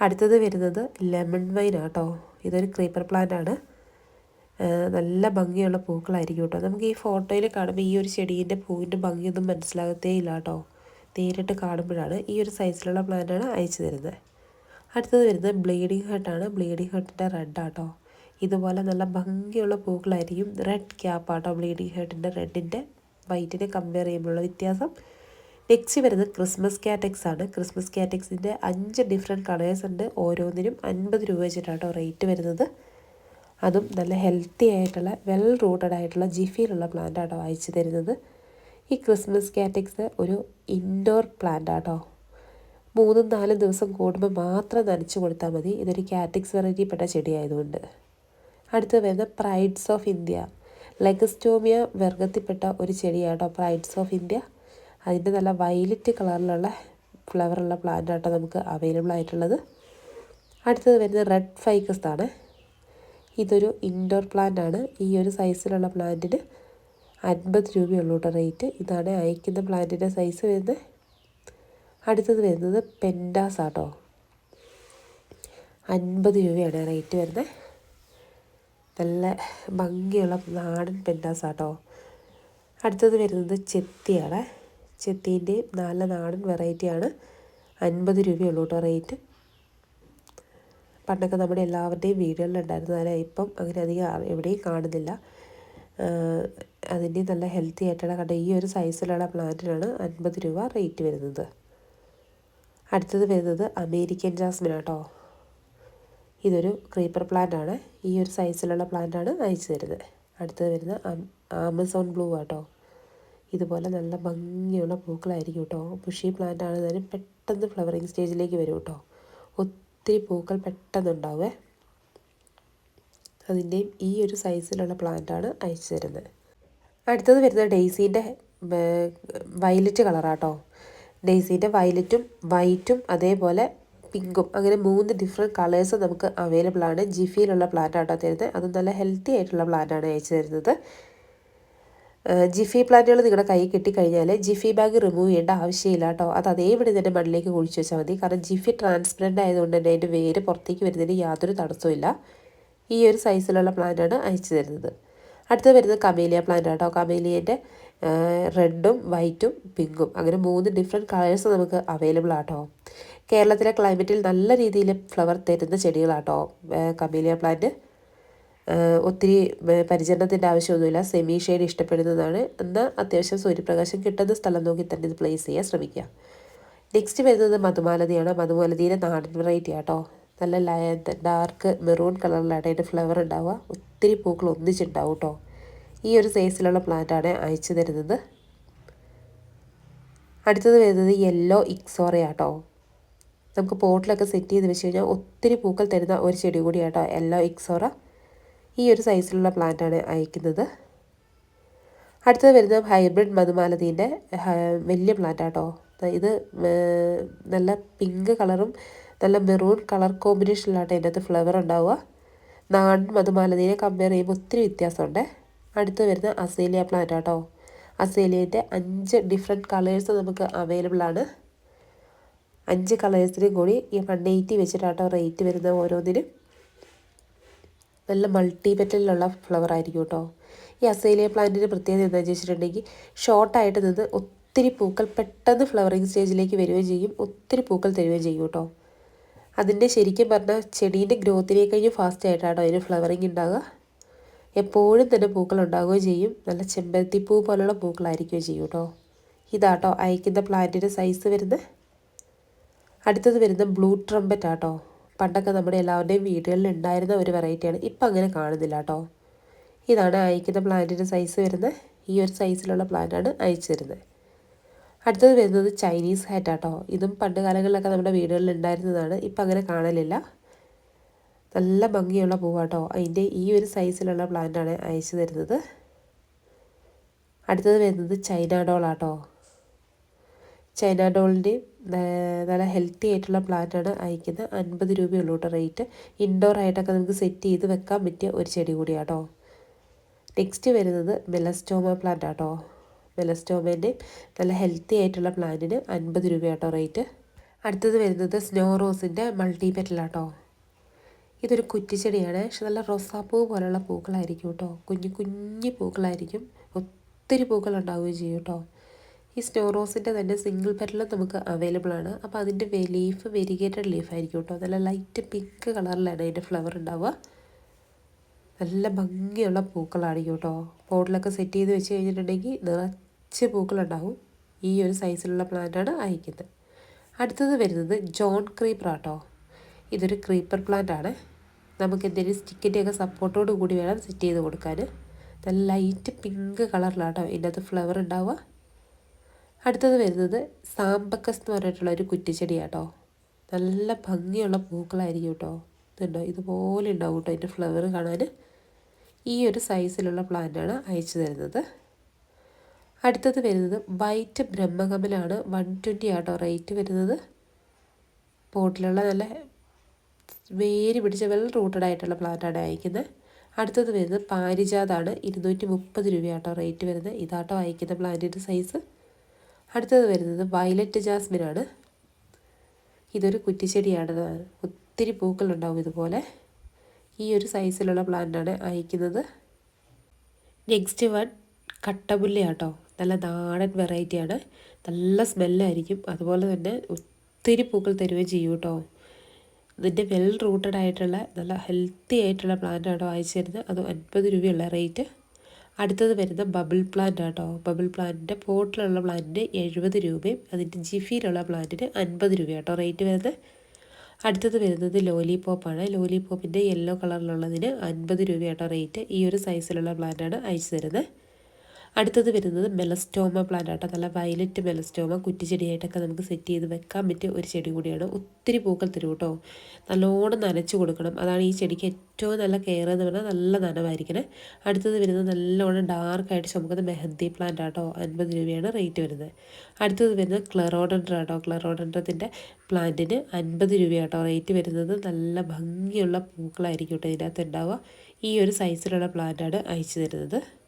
അടുത്തത് വരുന്നത് ലെമൺ വൈൻ ആട്ടോ ഇതൊരു ക്രീപ്പർ പ്ലാന്റ് ആണ്. നല്ല ഭംഗിയുള്ള പൂക്കളായിരിക്കും കേട്ടോ. നമുക്ക് ഈ ഫോട്ടോയിൽ കാണുമ്പോൾ ഈ ഒരു ചെടീന്റെ പൂവിന്റെ ഭംഗിയൊന്നും മനസ്സിലാകത്തേ ഇല്ല കേട്ടോ. നേരിട്ട് കാണുമ്പോഴാണ് ഈ ഒരു സൈസിലുള്ള പ്ലാന്റാണ് അയച്ചു തരുന്നത്. അടുത്തത് വരുന്നത് ബ്ലീഡിങ് ഹെർട്ടാണ് ബ്ലീഡിങ് ഹെർട്ടിന്റെ റെഡ് ആട്ടോ. ഇതുപോലെ നല്ല ഭംഗിയുള്ള പൂക്കളായിരിക്കും. റെഡ് ക്യാപ്പ് ആട്ടോ ബ്ലീഡിങ് ഹെർട്ടിന്റെ റെഡിന്റെ വൈറ്റിനെ കമ്പയർ ചെയ്യുമ്പോഴുള്ള വ്യത്യാസം. നെക്സ്റ്റ് വരുന്നത് ക്രിസ്മസ് കാറ്റക്സ് ആണ്. ക്രിസ്മസ് കാറ്റക്സിന്റെ അഞ്ച് ഡിഫറെന്റ് കളേഴ്സ് ഉണ്ട്. ഓരോന്നിനും അൻപത് രൂപ വെച്ചിട്ടാണ് റേറ്റ് വരുന്നത്. അതും നല്ല ഹെൽത്തി ആയിട്ടുള്ള വെൽ റൂട്ടഡ് ആയിട്ടുള്ള ജിഫിയിലുള്ള പ്ലാന്റ് ആട്ടോ അയച്ചു തരുന്നത്. ഈ ക്രിസ്മസ് കാറ്റക്സ് ഒരു ഇൻഡോർ പ്ലാന്റ് ആട്ടോ മൂന്നും നാലും ദിവസം കൂടുമ്പോൾ മാത്രം നനച്ചു കൊടുത്താൽ മതി. ഇതൊരു കാറ്റക്സ് വെറൈറ്റിപ്പെട്ട ചെടിയായതുകൊണ്ട് അടുത്ത് വരുന്ന പ്രൈഡ്സ് ഓഫ് ഇന്ത്യ ലെഗസ്റ്റോമിയ വർഗത്തിൽപ്പെട്ട ഒരു ചെടിയാട്ടോ പ്രൈഡ്സ് ഓഫ് ഇന്ത്യ അതിന്റെ നല്ല വയലറ്റ് കളറിലുള്ള ഫ്ലവറുള്ള പ്ലാന്റ് നമുക്ക് അവൈലബിൾ ആയിട്ടുള്ളത്. അടുത്തത് വരുന്നത് റെഡ് ഫൈക്കസ് ആണ്. ഇതൊരു ഇൻഡോർ പ്ലാന്റ് ആണ്. ഈ ഒരു സൈസിലുള്ള പ്ലാന്റിന് അൻപത് രൂപയുള്ളൂ കേട്ടോ റേറ്റ്. ഇതാണ് അയക്കുന്ന പ്ലാന്റിന്റെ സൈസ് വരുന്നത്. അടുത്തത് വരുന്നത് പെൻഡാസ് ആട്ടോ. അൻപത് രൂപയാണ് റേറ്റ് വരുന്നത്. നല്ല ഭംഗിയുള്ള നാടൻ പെൻഡാസ് ആട്ടോ. അടുത്തത് വരുന്നത് ചെത്തിയാണ്. ചെത്തീന്റെയും നല്ല നാടൻ വെറൈറ്റിയാണ് അൻപത് രൂപയുള്ളൂ കേട്ടോ റേറ്റ്. പണ്ടൊക്കെ നമ്മുടെ എല്ലാവരുടെയും വീടുകളിലുണ്ടായിരുന്നു അല്ല ഇപ്പം അങ്ങനെ അധികം എവിടെയും കാണുന്നില്ല. അതിന്റെ നല്ല ഹെൽത്തി ആയിട്ടാണ്. കണ്ട ഈ ഒരു സൈസിലുള്ള പ്ലാന്റിനാണ് അൻപത് രൂപ റേറ്റ് വരുന്നത്. അടുത്തത് വരുന്നത് അമേരിക്കൻ ജാസ്മിൻ ആട്ടോ. ഇതൊരു ക്രീപ്പർ പ്ലാന്റ് ആണ്. ഈ ഒരു സൈസിലുള്ള പ്ലാന്റാണ് അയച്ചു തരുന്നത്. അടുത്തത് വരുന്നത് ആമസോൺ ബ്ലൂ ആട്ടോ. ഇതുപോലെ നല്ല ഭംഗിയുള്ള പൂക്കളായിരിക്കും കേട്ടോ പുഷി പ്ലാന്റ് ആണെന്നാലും പെട്ടെന്ന് ഫ്ലവറിങ് സ്റ്റേജിലേക്ക് വരും കേട്ടോ ഒത്തിരി പൂക്കൾ പെട്ടെന്നുണ്ടാവേ. അതിന്റെയും ഈ ഒരു സൈസിലുള്ള പ്ലാന്റാണ് അയച്ചു തരുന്നത്. അടുത്തത് വരുന്നത് ഡെയ്സീന്റെ വയലറ്റ് കളറാട്ടോ ഡെയ്സീന്റെ വയലറ്റും വൈറ്റും അതേപോലെ പിങ്കും. അങ്ങനെ മൂന്ന് ഡിഫറെന്റ് കളേഴ്സ് നമുക്ക് അവൈലബിൾ ആണ്. ജിഫിയിലുള്ള പ്ലാന്റ് ആട്ടോ തരുന്നത്. അത് നല്ല ഹെൽത്തി ആയിട്ടുള്ള പ്ലാന്റാണ് അയച്ചു തരുന്നത്. ജിഫി പ്ലാന്റുകൾ നിങ്ങളുടെ കൈ കിട്ടിക്കഴിഞ്ഞാൽ ജിഫി ബാഗ് റിമൂവ് ചെയ്യേണ്ട ആവശ്യമില്ല കേട്ടോ. അത് അതേപടി തന്നെ മണ്ണിലേക്ക് കുഴിച്ച് വെച്ചാൽ മതി. കാരണം ജിഫി ട്രാൻസ്പെറന്റ് ആയതുകൊണ്ട് തന്നെ അതിന്റെ വേര് പുറത്തേക്ക് വരുന്നതിന് യാതൊരു തടസ്സവും ഈ ഒരു സൈസിലുള്ള പ്ലാന്റാണ് അയച്ചു തരുന്നത്. അടുത്തത് വരുന്നത് കമേലിയ പ്ലാന്റ് ആട്ടോ കമേലിയന്റെ റെഡും വൈറ്റും പിങ്കും അങ്ങനെ മൂന്ന് ഡിഫറെന്റ് കളേഴ്സ് നമുക്ക് അവൈലബിൾ ആട്ടോ കേരളത്തിലെ ക്ലൈമറ്റിൽ നല്ല രീതിയിൽ ഫ്ലവർ തരുന്ന ചെടികളാട്ടോ കമേലിയ പ്ലാന്റ് ഒത്തിരി പരിചരണത്തിന്റെ ആവശ്യമൊന്നുമില്ല. സെമി ഷെയ്ഡ് ഇഷ്ടപ്പെടുന്നതാണ്. എന്നാൽ അത്യാവശ്യം സൂര്യപ്രകാശം കിട്ടുന്ന സ്ഥലം നോക്കി തന്നെ ഇത് പ്ലേസ് ചെയ്യാൻ ശ്രമിക്കുക. നെക്സ്റ്റ് വരുന്നത് മധുമാലതിയാണ്. മധുമാലതിയുടെ നാടൻ വെറൈറ്റി ആട്ടോ. നല്ല ലയ ഡാർക്ക് മെറൂൺ കളറിലാണ് അതിന്റെ ഫ്ലവർ ഉണ്ടാവുക. ഒത്തിരി പൂക്കൾ ഒന്നിച്ചുണ്ടാവും കേട്ടോ ഈ ഒരു സൈസിലുള്ള പ്ലാന്റാണ് അയച്ചു തരുന്നത്. അടുത്തത് വരുന്നത് യെല്ലോ ഇക്സോറയാട്ടോ നമുക്ക് പോട്ടിലൊക്കെ സെറ്റ് ചെയ്ത് വെച്ച് കഴിഞ്ഞാൽ ഒത്തിരി പൂക്കൾ തരുന്ന ഒരു ചെടി കൂടിയാട്ടോ. യെല്ലോ ഇക്സോറ ഈ ഒരു സൈസിലുള്ള പ്ലാന്റാണ് അയക്കുന്നത്. അടുത്തത് വരുന്നത് ഹൈബ്രിഡ് മധുമാലതീന്റെ വലിയ പ്ലാന്റാട്ടോ ഇത് നല്ല പിങ്ക് കളറും നല്ല മെറൂൺ കളർ കോമ്പിനേഷനിലാണ് അതിന്റെ അകത്ത് ഫ്ലവർ ഉണ്ടാവുക. നാടൻ മധുമാലതീനെ കമ്പയർ ചെയ്യുമ്പോൾ ഒത്തിരി വ്യത്യാസമുണ്ട്. അടുത്ത് വരുന്ന അസേലിയ പ്ലാന്റ് ആട്ടോ. അസേലിയന്റെ അഞ്ച് ഡിഫറെന്റ് കളേഴ്സ് നമുക്ക് അവൈലബിൾ ആണ്. അഞ്ച് കളേഴ്സിനും കൂടി ഈ വൺ എയ്റ്റി വെച്ചിട്ടാട്ടോ റേറ്റ് വരുന്ന ഓരോന്നിനും. നല്ല മൾട്ടി പെറ്റലിലുള്ള ഫ്ലവർ ആയിരിക്കും കേട്ടോ ഈ അസേലിയ പ്ലാന്റിന്റെ പ്രത്യേകത എന്താണെന്ന് വെച്ചിട്ടുണ്ടെങ്കിൽ ഷോർട്ടായിട്ട് നിന്ന് ഒത്തിരി പൂക്കൾ പെട്ടെന്ന് ഫ്ലവറിങ് സ്റ്റേജിലേക്ക് വരികയും ചെയ്യും ഒത്തിരി പൂക്കൾ തരികയും ചെയ്യും കേട്ടോ അതിന്റെ ശരിക്കും പറഞ്ഞാൽ ചെടീന്റെ ഗ്രോത്തിനെ കഴിഞ്ഞ് ഫാസ്റ്റ് ആയിട്ടാണ് അതിന് ഫ്ലവറിങ് ഉണ്ടാകുക എപ്പോഴും തന്നെ പൂക്കൾ ഉണ്ടാവുകയും ചെയ്യും നല്ല ചെമ്പരത്തിപ്പൂ പോലുള്ള പൂക്കളായിരിക്കുകയും ചെയ്യും കേട്ടോ ഇതാട്ടോ അയക്കുന്ന പ്ലാന്റിന്റെ സൈസ് വരുന്നത്. അടുത്തത് വരുന്ന ബ്ലൂ ട്രംപറ്റ് ആട്ടോ പണ്ടൊക്കെ നമ്മുടെ എല്ലാവരുടെയും വീടുകളിൽ ഉണ്ടായിരുന്ന ഒരു വെറൈറ്റിയാണ് ഇപ്പം അങ്ങനെ കാണുന്നില്ല കേട്ടോ. ഇതാണ് അയക്കുന്ന പ്ലാന്റിന്റെ സൈസ് വരുന്നത്. ഈ ഒരു സൈസിലുള്ള പ്ലാന്റാണ് അയച്ചു തരുന്നത് അടുത്തത് വരുന്നത് ചൈനീസ് ഹാറ്റ് ആട്ടോ. ഇതും പണ്ട് കാലങ്ങളിലൊക്കെ നമ്മുടെ വീടുകളിൽ ഉണ്ടായിരുന്നതാണ് ഇപ്പം അങ്ങനെ കാണലില്ല. നല്ല ഭംഗിയുള്ള പൂവാട്ടോ. അതിന്റെ ഈ ഒരു സൈസിലുള്ള പ്ലാന്റാണ് അയച്ചു തരുന്നത്. അടുത്തത് വരുന്നത് ചൈന ഡോളാട്ടോ ചൈന ഡോളിന്റെയും നല്ല ഹെൽത്തി ആയിട്ടുള്ള പ്ലാന്റാണ് അയക്കുന്നത്. അൻപത് രൂപയുള്ളൂ കേട്ടോ റേറ്റ് ഇൻഡോർ ആയിട്ടൊക്കെ നമുക്ക് സെറ്റ് ചെയ്ത് വെക്കാൻ പറ്റിയ ഒരു ചെടി കൂടിയാട്ടോ. നെക്സ്റ്റ് വരുന്നത് മെലസ്റ്റോമ പ്ലാന്റ് ആട്ടോ. മെലസ്റ്റോമേന്റെ നല്ല ഹെൽത്തി ആയിട്ടുള്ള പ്ലാന്റിന് അൻപത് രൂപയാട്ടോ റേറ്റ് അടുത്തത് വരുന്നത് സ്നോ റോസിന്റെ മൾട്ടി പെറ്റലാട്ടോ ഇതൊരു കുറ്റിച്ചെടിയാണ് പക്ഷെ നല്ല റോസാപ്പൂ പോലുള്ള പൂക്കളായിരിക്കും കേട്ടോ കുഞ്ഞു കുഞ്ഞു പൂക്കളായിരിക്കും. ഒത്തിരി പൂക്കൾ ഉണ്ടാവുകയും ചെയ്യും കേട്ടോ ഈ സ്റ്റോറോസിന്റെ തന്നെ സിംഗിൾ പെറ്റലും നമുക്ക് അവൈലബിൾ ആണ്. അപ്പോൾ അതിന്റെ ലീഫ് വെരിഗേറ്റഡ് ലീഫ് ആയിരിക്കും കേട്ടോ. നല്ല ലൈറ്റ് പിങ്ക് കളറിലാണ് അതിന്റെ ഫ്ലവർ ഉണ്ടാവുക. നല്ല ഭംഗിയുള്ള പൂക്കളാണ് കേട്ടോ. പോട്ടിലൊക്കെ സെറ്റ് ചെയ്ത് വെച്ച് കഴിഞ്ഞിട്ടുണ്ടെങ്കിൽ നിറച്ച് പൂക്കളുണ്ടാവും. ഈ ഒരു സൈസിലുള്ള പ്ലാന്റാണ് അയക്കുന്നത് അടുത്തത് വരുന്നത് ജോൺ ക്രീപ്പർ ആട്ടോ. ഇതൊരു ക്രീപ്പർ പ്ലാന്റ് ആണ്. നമുക്ക് എന്തെങ്കിലും സ്റ്റിക്കിന്റെയൊക്കെ സപ്പോർട്ടോട് കൂടി വേണം സെറ്റ് ചെയ്ത് കൊടുക്കാൻ. നല്ല ലൈറ്റ് പിങ്ക് കളറിലാട്ടോ ഇതിന്റെ അകത്ത് ഫ്ലവർ ഉണ്ടാവുക. അടുത്തത് വരുന്നത് സാമ്പക്കസ് എന്ന് പറഞ്ഞിട്ടുള്ള ഒരു കുറ്റിച്ചെടിയാട്ടോ. നല്ല ഭംഗിയുള്ള പൂക്കളായിരിക്കും കേട്ടോ ഇതുണ്ടോ? ഇതുപോലെ ഉണ്ടാവും കേട്ടോ അതിന്റെ ഫ്ലവർ കാണാൻ ഈ ഒരു സൈസിലുള്ള പ്ലാന്റാണ് അയച്ചു തരുന്നത്. അടുത്തത് വരുന്നത് വൈറ്റ് ബ്രഹ്മകമലാണ്. വൺ ട്വന്റി ആട്ടോ. റേറ്റ് വരുന്നത്. പോട്ടിലുള്ള നല്ല വേര് പിടിച്ച വെൽ റൂട്ടഡ് ആയിട്ടുള്ള പ്ലാന്റാണ് അയക്കുന്നത്. അടുത്തത് വരുന്നത് പാരിജാതാണ്. ഇരുന്നൂറ്റി മുപ്പത് രൂപയാട്ടോ റേറ്റ് വരുന്നത്. ഇതാട്ടോ അയക്കുന്ന പ്ലാന്റിന്റെ സൈസ് അടുത്തത് വരുന്നത് വയലറ്റ് ജാസ്മിനാണ്. ഇതൊരു കുറ്റിച്ചെടിയാണ് ഒത്തിരി പൂക്കളുണ്ടാവും ഇതുപോലെ. ഈ ഒരു സൈസിലുള്ള പ്ലാന്റാണ് അയക്കുന്നത്. നെക്സ്റ്റ് വൺ കട്ടപുല്ലയാട്ടോ. നല്ല നാടൻ വെറൈറ്റിയാണ് നല്ല സ്മെല്ലായിരിക്കും അതുപോലെ തന്നെ ഒത്തിരി പൂക്കൾ തരുകയും ചെയ്യും കേട്ടോ ഇതിന്റെ വെൽ റൂട്ടഡ് ആയിട്ടുള്ള നല്ല ഹെൽത്തി ആയിട്ടുള്ള പ്ലാന്റ് ആണോ അയച്ചു തരുന്നത് അത് അൻപത് രൂപയുള്ള റേറ്റ് അടുത്തത് വരുന്ന ബബിൾ പ്ലാന്റ് ആട്ടോ. ബബിൾ പ്ലാന്റിന്റെ പോട്ടിലുള്ള പ്ലാന്റിന് എഴുപത് രൂപയും അതിന്റെ ജിഫിയിലുള്ള പ്ലാന്റിന് അൻപത് രൂപയാട്ടോ റേറ്റ് വരുന്നത് അടുത്തത് വരുന്നത് ലോലിപോപ്പാണ് ലോലിപോപ്പിന്റെ യെല്ലോ കളറിലുള്ളതിന് അൻപത് രൂപയാട്ടോ റേറ്റ്. ഈ ഒരു സൈസിലുള്ള പ്ലാന്റാണ് അയച്ചു തരുന്നത്. അടുത്തത് വരുന്നത് മെലസ്റ്റോമ പ്ലാന്റ് ആട്ടോ. നല്ല വയലറ്റ് മെലസ്റ്റോമ കുറ്റിച്ചെടിയായിട്ടൊക്കെ നമുക്ക് സെറ്റ് ചെയ്ത് വെക്കാൻ പറ്റിയ ഒരു ചെടി കൂടിയാണ്. ഒത്തിരി പൂക്കൾ തരും കേട്ടോ. നല്ലോണം നനച്ചു കൊടുക്കണം. അതാണ് ഈ ചെടിക്ക് ഏറ്റവും നല്ല കെയർ എന്ന് പറഞ്ഞാൽ നല്ല നനവായിരിക്കണേ. അടുത്തത് വരുന്നത് നല്ലോണം ഡാർക്കായിട്ട് ചുമക്കുന്ന മെഹന്തി പ്ലാന്റ് ആട്ടോ. അൻപത് രൂപയാണ് റേറ്റ് വരുന്നത്. അടുത്തത് വരുന്നത് ക്ലറോഡൻഡ്ര ആട്ടോ. ക്ലറോഡൻഡ്രത്തിന്റെ പ്ലാന്റിന് അൻപത് രൂപയാട്ടോ റേറ്റ് വരുന്നത്. നല്ല ഭംഗിയുള്ള പൂക്കളായിരിക്കും കേട്ടോ ഇതിനകത്ത് ഉണ്ടാവുക. ഈ ഒരു സൈസിലുള്ള പ്ലാന്റാണ് അയച്ചു തരുന്നത്.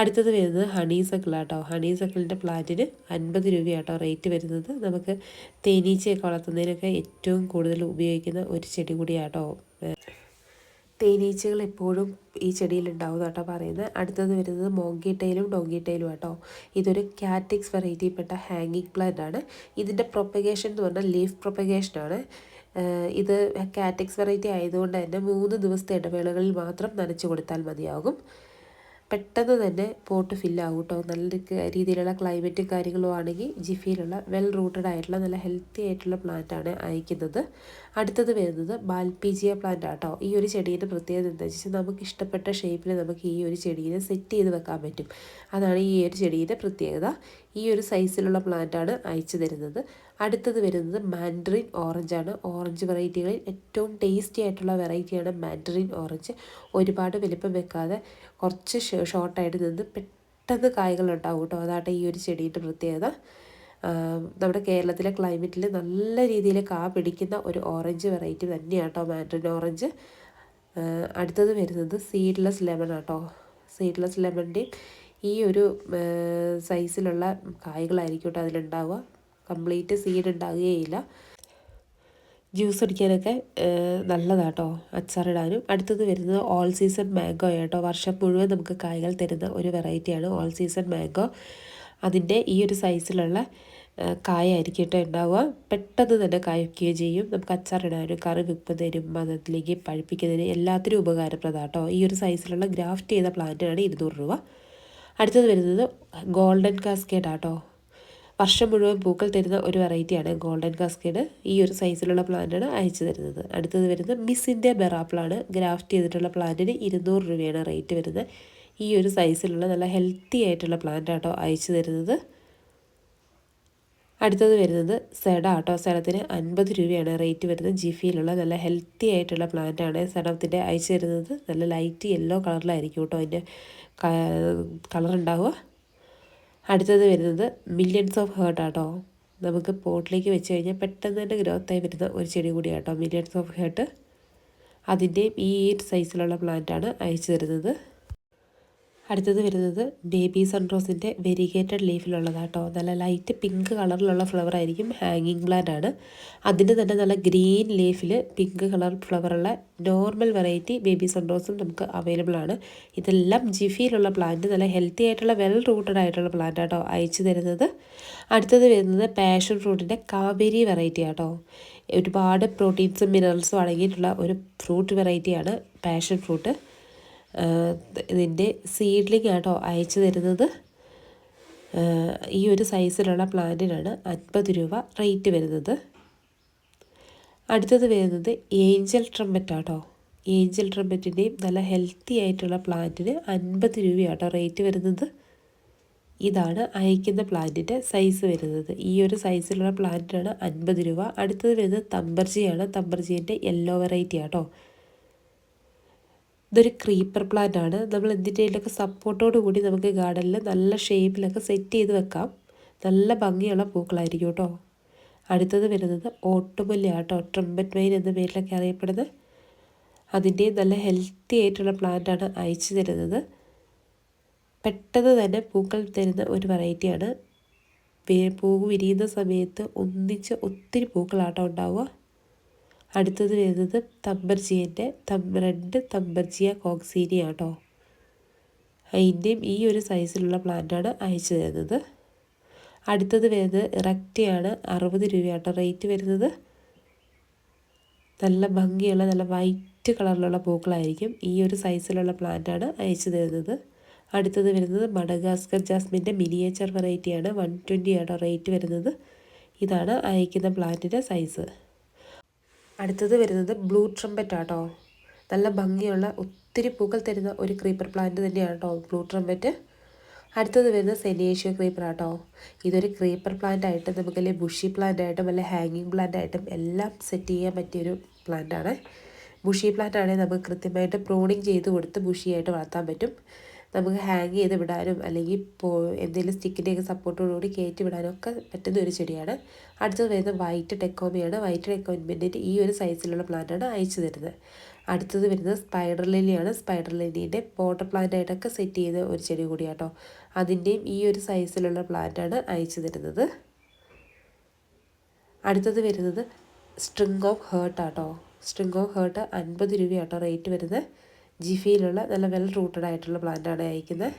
അടുത്തത് വരുന്നത് ഹണി സക്കിളാട്ടോ ഹണി സക്കിളിന്റെ പ്ലാന്റിന് അൻപത് രൂപയാട്ടോ റേറ്റ് വരുന്നത്. നമുക്ക് തേനീച്ചയൊക്കെ വളർത്തുന്നതിനൊക്കെ ഏറ്റവും കൂടുതൽ ഉപയോഗിക്കുന്ന ഒരു ചെടി കൂടിയാട്ടോ. തേനീച്ചകൾ എപ്പോഴും ഈ ചെടിയിൽ ഉണ്ടാവും കേട്ടോ പറയുന്നത്. അടുത്തത് വരുന്നത് മോങ്കി ടൈലും ഡോങ്കി ടൈലും ആട്ടോ. ഇതൊരു കാറ്റിക്സ് വെറൈറ്റിപ്പെട്ട ഹാങ്ങിങ് പ്ലാന്റ് ആണ്. ഇതിന്റെ പ്രൊപ്പഗേഷൻ എന്ന് പറഞ്ഞാൽ ലീഫ് പ്രൊപ്പഗേഷനാണ് ഇത് കാറ്റിക്സ് വെറൈറ്റി ആയതുകൊണ്ട് തന്നെ മൂന്ന് ദിവസത്തെ ഇടവേളകളിൽ മാത്രം നനച്ചു കൊടുത്താൽ മതിയാകും. പെട്ടെന്ന് തന്നെ പോട്ട് ഫില്ലാകും കേട്ടോ നല്ല രീതിയിലുള്ള ക്ലൈമറ്റും കാര്യങ്ങളും ആണെങ്കിൽ ജിഫിയിലുള്ള വെൽ റൂട്ടഡ് ആയിട്ടുള്ള നല്ല ഹെൽത്തി ആയിട്ടുള്ള പ്ലാന്റ് ആണ് അയക്കുന്നത്. അടുത്തത് വരുന്നത് ബാൽപീജിയ പ്ലാന്റ് ആട്ടോ. ഈ ഒരു ചെടീന്റെ പ്രത്യേകത എന്താ വെച്ചാൽ നമുക്ക് ഇഷ്ടപ്പെട്ട ഷേപ്പിൽ നമുക്ക് ഈ ഒരു ചെടീനെ സെറ്റ് ചെയ്ത് വെക്കാൻ പറ്റും. അതാണ് ഈ ഒരു ചെടീന്റെ പ്രത്യേകത. ഈ ഒരു സൈസിലുള്ള പ്ലാന്റാണ് അയച്ചു തരുന്നത്. അടുത്തത് വരുന്നത് മാൻഡറിൻ ആണ്. ഓറഞ്ച് വെറൈറ്റികളിൽ ഏറ്റവും ടേസ്റ്റി ആയിട്ടുള്ള വെറൈറ്റിയാണ് മാൻഡറിൻ ഓറഞ്ച് ഒരുപാട് വലിപ്പം വെക്കാതെ കുറച്ച് ഷോർട്ടായിട്ട് നിന്ന് പെട്ടെന്ന് കായ്കൾ ഉണ്ടാവും കേട്ടോ. അതാട്ടെ ഈ ഒരു ചെടിയുടെ പ്രത്യേകത. നമ്മുടെ കേരളത്തിലെ ക്ലൈമറ്റിൽ നല്ല രീതിയിൽ കാ പിടിക്കുന്ന ഒരു ഓറഞ്ച് വെറൈറ്റി തന്നെയാണ് കേട്ടോ മാൻഡറിൻ ഓറഞ്ച് അടുത്തത് വരുന്നത് സീഡ്ലെസ് ലെമൺ ആട്ടോ. സീഡ്ലെസ് ലെമണിന്റെയും ഈ ഒരു സൈസിലുള്ള കായ്കളായിരിക്കും കേട്ടോ അതിലുണ്ടാവുക. കംപ്ലീറ്റ് സീഡ് ഉണ്ടാകുകയില്ല. ജ്യൂസ് അടിക്കാനൊക്കെ നല്ലതാട്ടോ അച്ചാറിടാനും അടുത്തത് വരുന്നത് ഓൾ സീസൺ മാംഗോ കേട്ടോ വർഷം മുഴുവൻ നമുക്ക് കായകൾ തരുന്ന ഒരു വെറൈറ്റിയാണ് ഓൾ സീസൺ മാംഗോ അതിന്റെ ഈ ഒരു സൈസിലുള്ള കായായിരിക്കും കേട്ടോ ഉണ്ടാവുക. പെട്ടെന്ന് തന്നെ കായ്ക്കുകയും ചെയ്യും. നമുക്ക് അച്ചാറിടാനും കറി വെക്കുന്നതിനും അതിലേക്ക് പഴുപ്പിക്കുന്നതിനും എല്ലാത്തിനും ഉപകാരപ്രദമാണ് കേട്ടോ ഈ ഒരു സൈസിലുള്ള ഗ്രാഫ്റ്റ് ചെയ്ത പ്ലാന്റാണ് ഇരുന്നൂറ് രൂപ. അടുത്തത് വരുന്നത് ഗോൾഡൻ കാസ്കേഡ് ആട്ടോ. വർഷം മുഴുവൻ പൂക്കൾ തരുന്ന ഒരു വെറൈറ്റിയാണ് ഗോൾഡൻ കാസ്കേഡ് ഈ ഒരു സൈസിലുള്ള പ്ലാന്റാണ് അയച്ചു തരുന്നത്. അടുത്തത് വരുന്നത് മിസ്സിന്റെ ബെറാപ്പിളാണ് ഗ്രാഫ്റ്റ് ചെയ്തിട്ടുള്ള പ്ലാന്റിന് ഇരുന്നൂറ് രൂപയാണ് റേറ്റ് വരുന്നത്. ഈ ഒരു സൈസിലുള്ള നല്ല ഹെൽത്തി ആയിട്ടുള്ള പ്ലാന്റ് ആട്ടോ അയച്ചു തരുന്നത്. അടുത്തത് വരുന്നത് സെഡ ആട്ടോ. സെഡത്തിന് അൻപത് രൂപയാണ് റേറ്റ് വരുന്നത്. ജിഫിയിലുള്ള നല്ല ഹെൽത്തി ആയിട്ടുള്ള പ്ലാന്റാണ് സെഡത്തിന്റെ അയച്ചു തരുന്നത്. നല്ല ലൈറ്റ് യെല്ലോ കളറിലായിരിക്കും കേട്ടോ അതിന്റെ കളർ ഉണ്ടാവുക. അടുത്തത് വരുന്നത് മില്യൺസ് ഓഫ് ഹേർട്ട് ആട്ടോ. നമുക്ക് പോട്ടിലേക്ക് വെച്ച് കഴിഞ്ഞാൽ പെട്ടെന്ന് തന്നെ ഗ്രോത്തായി വരുന്ന ഒരു ചെടി കൂടിയാട്ടോ മില്യൺസ് ഓഫ് ഹേർട്ട് അതിന്റെയും ഈ സൈസിലുള്ള പ്ലാന്റാണ് അയച്ചു തരുന്നത്. അടുത്തത് വരുന്നത് ബേബി സൺറോസിന്റെ വെരിഗേറ്റഡ് ലീഫിലുള്ളതാട്ടോ. നല്ല ലൈറ്റ് പിങ്ക് കളറിലുള്ള ഫ്ലവർ ആയിരിക്കും ഹാങ്ങിങ് പ്ലാന്റ് ആണ്. അതിന് തന്നെ നല്ല ഗ്രീൻ ലീഫിൽ പിങ്ക് കളർ ഫ്ലവറുള്ള നോർമൽ വെറൈറ്റി ബേബി സൺറോസും നമുക്ക് അവൈലബിൾ ആണ്. ഇതെല്ലാം ജിഫിയിലുള്ള പ്ലാന്റ് നല്ല ഹെൽത്തി ആയിട്ടുള്ള വെൽ റൂട്ടഡ് ആയിട്ടുള്ള പ്ലാന്റ് ആട്ടോ അയച്ചു തരുന്നത്. അടുത്തത് വരുന്നത് പാഷൻ ഫ്രൂട്ടിന്റെ കാവേരി വെറൈറ്റി ആട്ടോ. ഒരുപാട് പ്രോട്ടീൻസും മിനറൽസും അടങ്ങിയിട്ടുള്ള ഒരു ഫ്രൂട്ട് വെറൈറ്റിയാണ് പാഷൻ ഫ്രൂട്ട് ഇതിന്റെ സീഡ്ലിംഗ് ആട്ടോ അയച്ചു തരുന്നത്. ഈ ഒരു സൈസിലുള്ള പ്ലാന്റിനാണ് അൻപത് രൂപ റേറ്റ് വരുന്നത്. അടുത്തത് വരുന്നത് ഏഞ്ചൽ ട്രംപറ്റ് ആട്ടോ. ഏഞ്ചൽ ട്രംപറ്റിന്റെയും നല്ല ഹെൽത്തി ആയിട്ടുള്ള പ്ലാന്റിന് അൻപത് രൂപയാട്ടോ റേറ്റ് വരുന്നത്. ഇതാണ് അയക്കുന്ന പ്ലാന്റിന്റെ സൈസ് വരുന്നത്. ഈ ഒരു സൈസിലുള്ള പ്ലാന്റിനാണ് അൻപത് രൂപ. അടുത്തത് വരുന്നത് തമ്പർജിയാണ്. തമ്പർജീന്റെ യെല്ലോ വെറൈറ്റി ആട്ടോ. ഇതൊരു ക്രീപ്പർ പ്ലാന്റ് ആണ്. നമ്മൾ എന്തിന്റെയിലൊക്കെ സപ്പോർട്ടോട് കൂടി നമുക്ക് ഗാർഡനിൽ നല്ല ഷേപ്പിലൊക്കെ സെറ്റ് ചെയ്ത് വെക്കാം. നല്ല ഭംഗിയുള്ള പൂക്കളായിരിക്കും കേട്ടോ. അടുത്തത് വരുന്നത് ഓട്ടുമല്ലി ആട്ടോ ട്രംപറ്റ് മൈൻ എന്ന പേരിലൊക്കെ അറിയപ്പെടുന്നത്. അതിന്റെ നല്ല ഹെൽത്തി ആയിട്ടുള്ള പ്ലാന്റാണ് അയച്ചു തരുന്നത്. പെട്ടെന്ന് തന്നെ പൂക്കൾ തരുന്ന ഒരു വെറൈറ്റിയാണ് പൂ വിരിയുന്ന സമയത്ത് ഒന്നിച്ച് ഒത്തിരി പൂക്കളാട്ടോ ഉണ്ടാവുക. അടുത്തത് വരുന്നത് തമ്പർജിയന്റെ തം റെഡ് തമ്പർജിയ കോക്സീനിയ കേട്ടോ അതിന്റെയും ഈ ഒരു സൈസിലുള്ള പ്ലാന്റാണ് അയച്ചു തരുന്നത്. അടുത്തത് വരുന്നത് ഇറക്റ്റിയാണ്. അറുപത് രൂപയാട്ടോ റേറ്റ് വരുന്നത്. നല്ല ഭംഗിയുള്ള നല്ല വൈറ്റ് കളറിലുള്ള പൂക്കളായിരിക്കും ഈ ഒരു സൈസിലുള്ള പ്ലാന്റാണ് അയച്ചു തരുന്നത്. അടുത്തത് വരുന്നത് മഡഗാസ്കർ ജാസ്മിന്റെ മിനിയേച്ചർ വെറൈറ്റിയാണ്. വൺ ട്വന്റി ആണോ റേറ്റ് വരുന്നത്. ഇതാണ് അയക്കുന്ന പ്ലാന്റിന്റെ സൈസ്. അടുത്തത് വരുന്നത് ബ്ലൂ ട്രംപറ്റ് ആട്ടോ. നല്ല ഭംഗിയുള്ള ഒത്തിരി പൂക്കൾ തരുന്ന ഒരു ക്രീപ്പർ പ്ലാന്റ് തന്നെയാണ് കേട്ടോ ബ്ലൂ ട്രംപറ്റ്. അടുത്തത് വരുന്നത് സെനേഷ്യ ക്രീപ്പർ ആട്ടോ. ഇതൊരു ക്രീപ്പർ പ്ലാന്റ് ആയിട്ട് നമുക്ക് അല്ലെങ്കിൽ ബുഷി പ്ലാന്റ് ആയിട്ടും അല്ലെങ്കിൽ ഹാങ്ങിങ് പ്ലാന്റ് ആയിട്ടും എല്ലാം സെറ്റ് ചെയ്യാൻ പറ്റിയൊരു പ്ലാന്റ് ആണ്. ബുഷി പ്ലാന്റ് ആണെങ്കിൽ നമുക്ക് കൃത്യമായിട്ട് പ്രൂണിങ് ചെയ്ത് കൊടുത്ത് ബുഷിയായിട്ട് വളർത്താൻ പറ്റും. നമുക്ക് ഹാങ് ചെയ്ത് വിടാനും അല്ലെങ്കിൽ പോ എന്തെങ്കിലും സ്റ്റിക്കിന്റെയൊക്കെ സപ്പോർട്ടോടുകൂടി കയറ്റി വിടാനും ഒക്കെ പറ്റുന്ന ഒരു ചെടിയാണ്. അടുത്തത് വരുന്നത് വൈറ്റ് ടെക്കോമിയാണ് വൈറ്റ് ടെക്കോമിന്റെ ഈ ഒരു സൈസിലുള്ള പ്ലാന്റാണ് അയച്ചു തരുന്നത്. അടുത്തത് വരുന്നത് സ്പൈഡർ ലില്ലിയാണ് സ്പൈഡർ ലില്ലിന്റെ വാട്ടർ പ്ലാന്റ് ആയിട്ടൊക്കെ സെറ്റ് ചെയ്ത ഒരു ചെടി കൂടിയാട്ടോ. അതിന്റെയും ഈ ഒരു സൈസിലുള്ള പ്ലാന്റാണ് അയച്ചു തരുന്നത്. അടുത്തത് വരുന്നത് സ്ട്രിങ് ഓഫ് ഹേർട്ട് ആട്ടോ. സ്ട്രിങ് ഓഫ് ഹേർട്ട് അൻപത് രൂപയാട്ടോ റേറ്റ് വരുന്നത്. ജിഫിയിലുള്ള നല്ല വെൽ റൂട്ടഡ് ആയിട്ടുള്ള പ്ലാന്റാണ് അയക്കുന്നത്.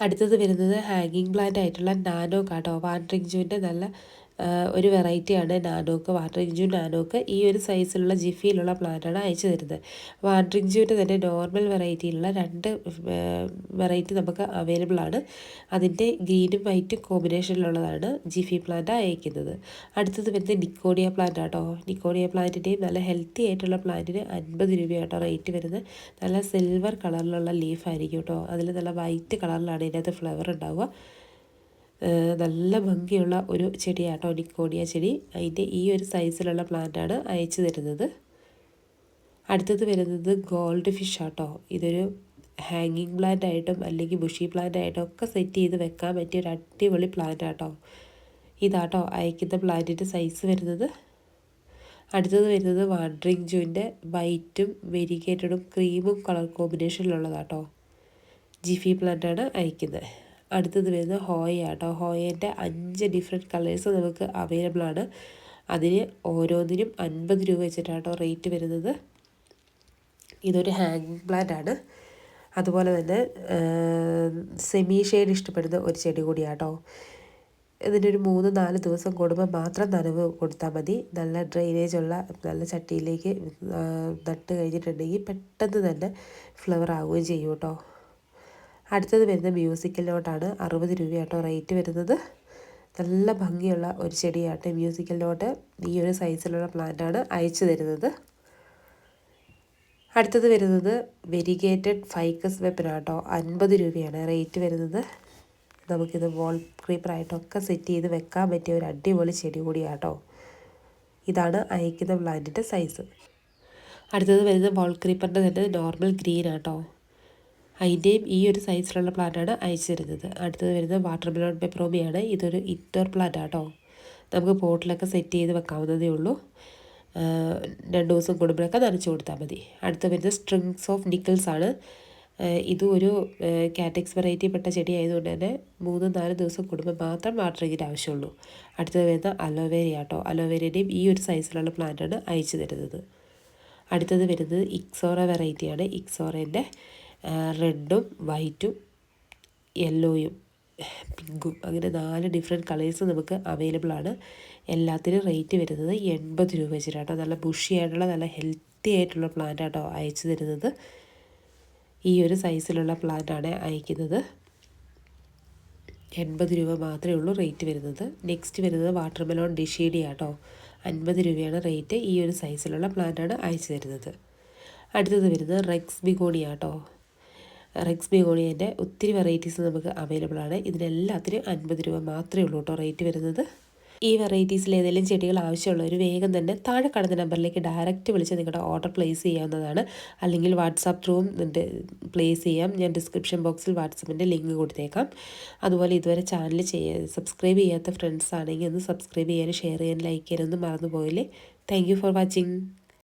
അടുത്തത് വരുന്നത് ഹാങ്ങിങ് പ്ലാന്റ് ആയിട്ടുള്ള നാനോ കാട്ടോ വാൻഡ്രിങ് ജൂവിന്റെ നല്ല ഒരു വെറൈറ്റിയാണ് നാനോക്ക് ജ്യൂ നാനോക്ക് ഈ ഒരു സൈസിലുള്ള ജിഫിയിലുള്ള പ്ലാന്റാണ് അയച്ചു തരുന്നത്. വാട്ടറിംഗ് ജ്യൂവിന്റെ തന്നെ നോർമൽ വെറൈറ്റിയിലുള്ള രണ്ട് വെറൈറ്റി നമുക്ക് അവൈലബിൾ ആണ്. അതിന്റെ ഗ്രീനും വൈറ്റും കോമ്പിനേഷനിലുള്ളതാണ് ജിഫി പ്ലാന്റ് അയക്കുന്നത്. അടുത്തത് വരുന്നത് നിക്കോഡിയ പ്ലാന്റ് ആട്ടോ. നിക്കോഡിയ പ്ലാന്റിന്റെയും നല്ല ഹെൽത്തി ആയിട്ടുള്ള പ്ലാന്റിന് അൻപത് രൂപയാട്ടോ റേറ്റ് വരുന്നത്. നല്ല സിൽവർ കളറിലുള്ള ലീഫായിരിക്കും കേട്ടോ. അതിൽ നല്ല വൈറ്റ് കളറിലാണ് ഇതിനകത്ത് ഫ്ലവർ ഉണ്ടാവുക. നല്ല ഭംഗിയുള്ള ഒരു ചെടിയാട്ടോ നിക്കോണിയ ചെടി. അതിന്റെ ഈ ഒരു സൈസിലുള്ള പ്ലാന്റാണ് അയച്ചു തരുന്നത്. അടുത്തത് വരുന്നത് ഗോൾഡ് ഫിഷ് ആട്ടോ. ഇതൊരു ഹാങ്ങിങ് പ്ലാന്റ് ആയിട്ടും അല്ലെങ്കിൽ ബുഷി പ്ലാന്റ് ആയിട്ടും ഒക്കെ സെറ്റ് ചെയ്ത് വെക്കാൻ പറ്റിയ ഒരു അടിപൊളി പ്ലാന്റ് ആട്ടോ. ഇതാട്ടോ അയക്കുന്ന പ്ലാന്റിന്റെ സൈസ് വരുന്നത്. അടുത്തത് വരുന്നത് വാണ്ടറിങ് ജൂവിന്റെ വൈറ്റും വെരിഗേറ്റഡും ക്രീമും കളർ കോമ്പിനേഷനിലുള്ളതാട്ടോ ജിഫി പ്ലാന്റാണ് അയക്കുന്നത്. അടുത്തത് വരുന്നത് ഹോയ ആട്ടോ. ഹോയേന്റെ അഞ്ച് ഡിഫറെന്റ് കളേഴ്സ് നമുക്ക് അവൈലബിൾ ആണ്. അതിന് ഓരോന്നിനും അൻപത് രൂപ വെച്ചിട്ടാട്ടോ റേറ്റ് വരുന്നത്. ഇതൊരു ഹാങ്ങിങ് പ്ലാന്റ് ആണ്. അതുപോലെ തന്നെ സെമി ഷെയ്ഡ് ഇഷ്ടപ്പെടുന്ന ഒരു ചെടി കൂടിയാട്ടോ. ഇതിനൊരു മൂന്ന് നാല് ദിവസം കൂടുമ്പോൾ മാത്രം നനവ് കൊടുത്താൽ മതി. നല്ല ഡ്രെയിനേജ് ഉള്ള നല്ല ചട്ടിയിലേക്ക് നട്ട് കഴിഞ്ഞിട്ടുണ്ടെങ്കിൽ പെട്ടെന്ന് തന്നെ ഫ്ലവർ ആവുകയും ചെയ്യും കേട്ടോ. അടുത്തത് വരുന്ന മ്യൂസിക്കൽ നോട്ടാണ് അറുപത് രൂപയാട്ടോ റേറ്റ് വരുന്നത്. നല്ല ഭംഗിയുള്ള ഒരു ചെടിയാട്ടെ മ്യൂസിക്കലിനോട്ട് ഈ ഒരു സൈസിലുള്ള പ്ലാന്റാണ് അയച്ചു തരുന്നത്. അടുത്തത് വരുന്നത് വെരിഗേറ്റഡ് ഫൈക്കസ് വെപ്പനാട്ടോ. അൻപത് രൂപയാണ് റേറ്റ് വരുന്നത്. നമുക്കിത് വോൾ ക്രീപ്പറായിട്ടൊക്കെ സെറ്റ് ചെയ്ത് വെക്കാൻ പറ്റിയ ഒരു അടിപൊളി ചെടി കൂടിയാട്ടോ. ഇതാണ് അയക്കുന്ന പ്ലാന്റിന്റെ സൈസ്. അടുത്തത് വരുന്നത് വാൾ ക്രീപ്പറിന്റെ തന്നെ നോർമൽ ഗ്രീൻ ആട്ടോ അതിന്റെയും ഈ ഒരു സൈസിലുള്ള പ്ലാന്റാണ് അയച്ചു തരുന്നത്. അടുത്തത് വരുന്നത് വാട്ടർ മെലോൺ പെപ്രോമിയാണ് ഇതൊരു ഇൻഡോർ പ്ലാന്റ് ആട്ടോ. നമുക്ക് പോട്ടിലൊക്കെ സെറ്റ് ചെയ്ത് വെക്കാവുന്നതേ ഉള്ളൂ. രണ്ട് ദിവസം കൂടുമ്പോഴൊക്കെ നനച്ചു കൊടുത്താൽ മതി. അടുത്ത വരുന്നത് സ്ട്രിങ്സ് ഓഫ് നിക്കിൾസ് ആണ്. ഇതും ഒരു കാറ്റക്സ് വെറൈറ്റി പെട്ട ചെടി ആയതുകൊണ്ട് തന്നെ മൂന്ന് നാല് ദിവസം കൂടുമ്പോൾ മാത്രം വാട്ടറിങ്ങിന്റെ ആവശ്യമുള്ളൂ. അടുത്തത് വരുന്ന അലോവേര ആട്ടോ. അലോവേരയുടെയും ഈ ഒരു സൈസിലുള്ള പ്ലാന്റാണ് അയച്ചു തരുന്നത്. അടുത്തത് വരുന്നത് ഇക്സോറ വെറൈറ്റിയാണ് ഇക്സോറേന്റെ റെഡും വൈറ്റും യെല്ലോയും പിങ്കും. അങ്ങനെ നാല് ഡിഫറെന്റ് കളേഴ്സ് നമുക്ക് അവൈലബിൾ ആണ്. എല്ലാത്തിനും റേറ്റ് വരുന്നത് എൺപത് രൂപ വെച്ചിട്ടാണ്. നല്ല ബുഷി ആയിട്ടുള്ള നല്ല ഹെൽത്തി ആയിട്ടുള്ള പ്ലാന്റ് ആട്ടോ അയച്ചു തരുന്നത്. ഈ ഒരു സൈസിലുള്ള പ്ലാന്റാണ് അയക്കുന്നത്. എൺപത് രൂപ മാത്രമേ ഉള്ളൂ റേറ്റ് വരുന്നത്. നെക്സ്റ്റ് വരുന്നത് വാട്ടർ മെലോൺ ഡിഷീഡി ആട്ടോ. അൻപത് രൂപയാണ് റേറ്റ് ഈ ഒരു സൈസിലുള്ള പ്ലാന്റാണ് അയച്ചു തരുന്നത്. അടുത്തത് വരുന്നത് റെക്സ് ബിഗോണി ആട്ടോ. റെക്സ് ബിഗോണിയന്റെ ഒത്തിരി വെറൈറ്റീസ് നമുക്ക് അവൈലബിൾ ആണ്. ഇതിനെല്ലാത്തിനും അൻപത് രൂപ മാത്രമേ ഉള്ളൂ കേട്ടോ റേറ്റ് വരുന്നത്. ഈ വെറൈറ്റീസിൽ ഏതെങ്കിലും ചെടികൾ ആവശ്യമുള്ളവർ വേഗം തന്നെ താഴെ കടന്ന നമ്പറിലേക്ക് ഡയറക്റ്റ് വിളിച്ച് നിങ്ങളുടെ ഓർഡർ പ്ലേസ് ചെയ്യാവുന്നതാണ്. അല്ലെങ്കിൽ വാട്സാപ്പ് ത്രൂവും പ്ലേസ് ചെയ്യാം. ഞാൻ ഡിസ്ക്രിപ്ഷൻ ബോക്സിൽ വാട്സപ്പിന്റെ ലിങ്ക് കൊടുത്തേക്കാം. അതുപോലെ ഇതുവരെ ചാനൽ ചെയ്യ സബ്സ്ക്രൈബ് ചെയ്യാത്ത ഫ്രണ്ട്സ് ആണെങ്കിൽ ഒന്ന് സബ്സ്ക്രൈബ് ചെയ്യാനും ഷെയർ ചെയ്യാനും ലൈക്ക് ചെയ്യാനൊന്നും മറന്നു പോയില്ലേ താങ്ക് ഫോർ വാച്ചിങ്